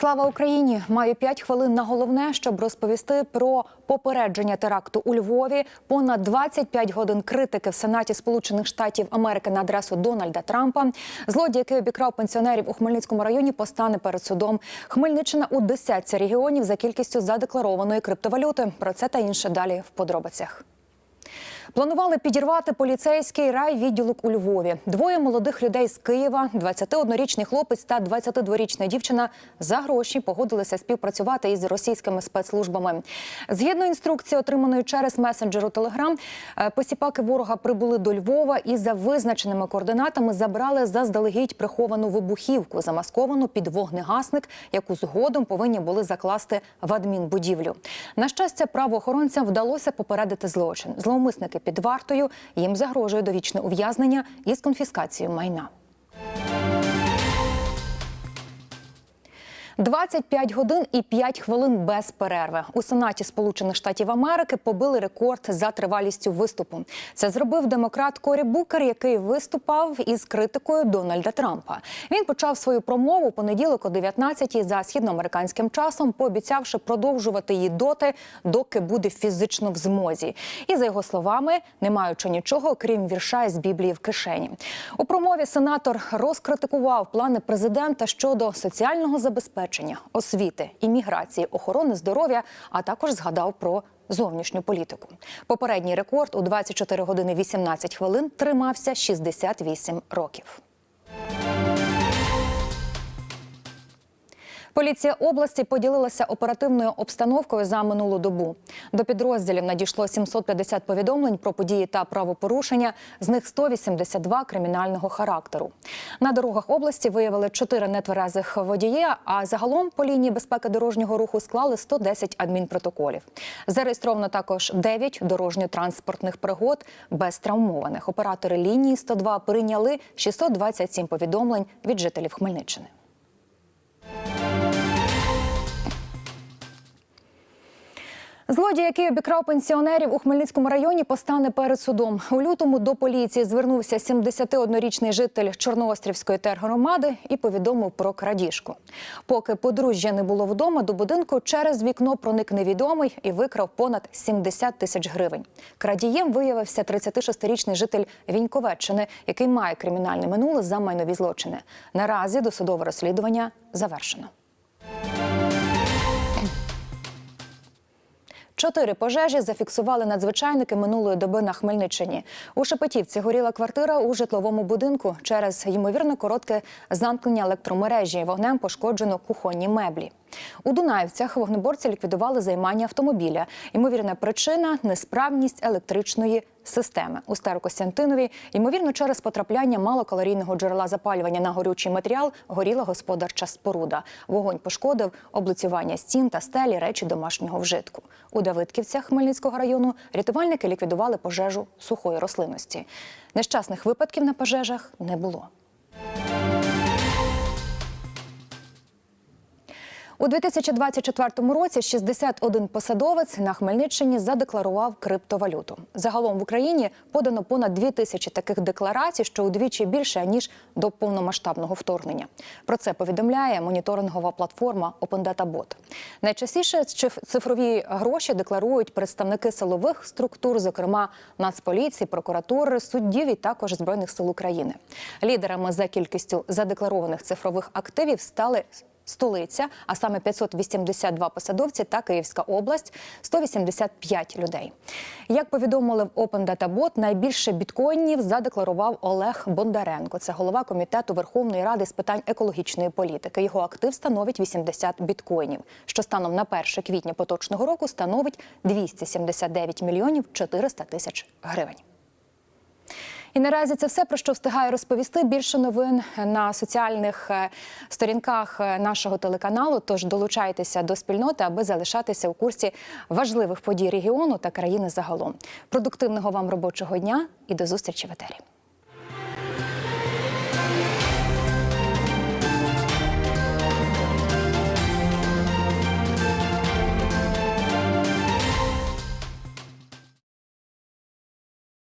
Слава Україні! Маю 5 хвилин на головне, щоб розповісти про попередження теракту у Львові. Понад 25 годин критики в Сенаті Сполучених Штатів Америки на адресу Дональда Трампа. Злодій, який обікрав пенсіонерів у Хмельницькому районі, постане перед судом. Хмельниччина у десятці регіонів за кількістю задекларованої криптовалюти. Про це та інше далі в подробицях. Планували підірвати поліцейський райвідділок у Львові. Двоє молодих людей з Києва, 21-річний хлопець та 22-річна дівчина за гроші погодилися співпрацювати із російськими спецслужбами. Згідно інструкції, отриманої через месенджеру Телеграм, посіпаки ворога прибули до Львова і за визначеними координатами забрали заздалегідь приховану вибухівку, замасковану під вогнегасник, яку згодом повинні були закласти в адмінбудівлю. На щастя, правоохоронцям вдалося попередити злочин. Зловмисники під вартою їм загрожує довічне ув'язнення із конфіскацією майна. 25 годин і 5 хвилин без перерви у Сенаті Сполучених Штатів Америки побили рекорд за тривалістю виступу. Це зробив демократ Корі Букер, який виступав із критикою Дональда Трампа. Він почав свою промову понеділок о 19-й за східноамериканським часом, пообіцявши продовжувати її доти, доки буде фізично в змозі. І за його словами, не маючи нічого, окрім вірша із Біблії в кишені. У промові сенатор розкритикував плани президента щодо соціального забезпечення освіти, імміграції, охорони здоров'я, а також згадав про зовнішню політику. Попередній рекорд у 24 години 18 хвилин тримався 68 років. Поліція області поділилася оперативною обстановкою за минулу добу. До підрозділів надійшло 750 повідомлень про події та правопорушення, з них 182 кримінального характеру. На дорогах області виявили 4 нетверезих водія, а загалом по лінії безпеки дорожнього руху склали 110 адмінпротоколів. Зареєстровано також 9 дорожньо-транспортних пригод без травмованих. Оператори лінії 102 прийняли 627 повідомлень від жителів Хмельниччини. Злодій, який обікрав пенсіонерів у Хмельницькому районі, постане перед судом. У лютому до поліції звернувся 71-річний житель Чорноострівської тергромади і повідомив про крадіжку. Поки подружжя не було вдома, до будинку через вікно проник невідомий і викрав понад 70 тисяч гривень. Крадієм виявився 36-річний житель Віньковеччини, який має кримінальне минуле за майнові злочини. Наразі досудове розслідування завершено. Чотири пожежі зафіксували надзвичайники минулої доби на Хмельниччині. У Шепетівці горіла квартира у житловому будинку. Через ймовірно коротке замкнення електромережі вогнем пошкоджено кухонні меблі. У Дунаївцях вогнеборці ліквідували займання автомобіля. Ймовірна причина несправність електричної системи. У Старокостянтинові, ймовірно, через потрапляння малокалорійного джерела запалювання на горючий матеріал горіла господарча споруда. Вогонь пошкодив облицювання стін та стелі, речі домашнього вжитку. У Давидківцях Хмельницького району рятувальники ліквідували пожежу сухої рослинності. Нещасних випадків на пожежах не було. У 2024 році 61 посадовець на Хмельниччині задекларував криптовалюту. Загалом в Україні подано понад 2 тисячі таких декларацій, що удвічі більше ніж до повномасштабного вторгнення. Про це повідомляє моніторингова платформа OpenDataBot. Найчастіше цифрові гроші декларують представники силових структур, зокрема Нацполіції, прокуратури, суддів і також збройних сил України. Лідерами за кількістю задекларованих цифрових активів стали столиця, а саме 582 посадовці та Київська область 185 людей. Як повідомили в Open Data Bot, найбільше біткоїнів задекларував Олег Бондаренко. Це голова комітету Верховної Ради з питань екологічної політики. Його актив становить 80 біткоїнів, що станом на 1 квітня поточного року становить 279 мільйонів 400 тисяч гривень. І наразі це все про що встигаю розповісти. Більше новин на соціальних сторінках нашого телеканалу. Тож долучайтеся до спільноти, аби залишатися у курсі важливих подій регіону та країни загалом. Продуктивного вам робочого дня і до зустрічі в етері.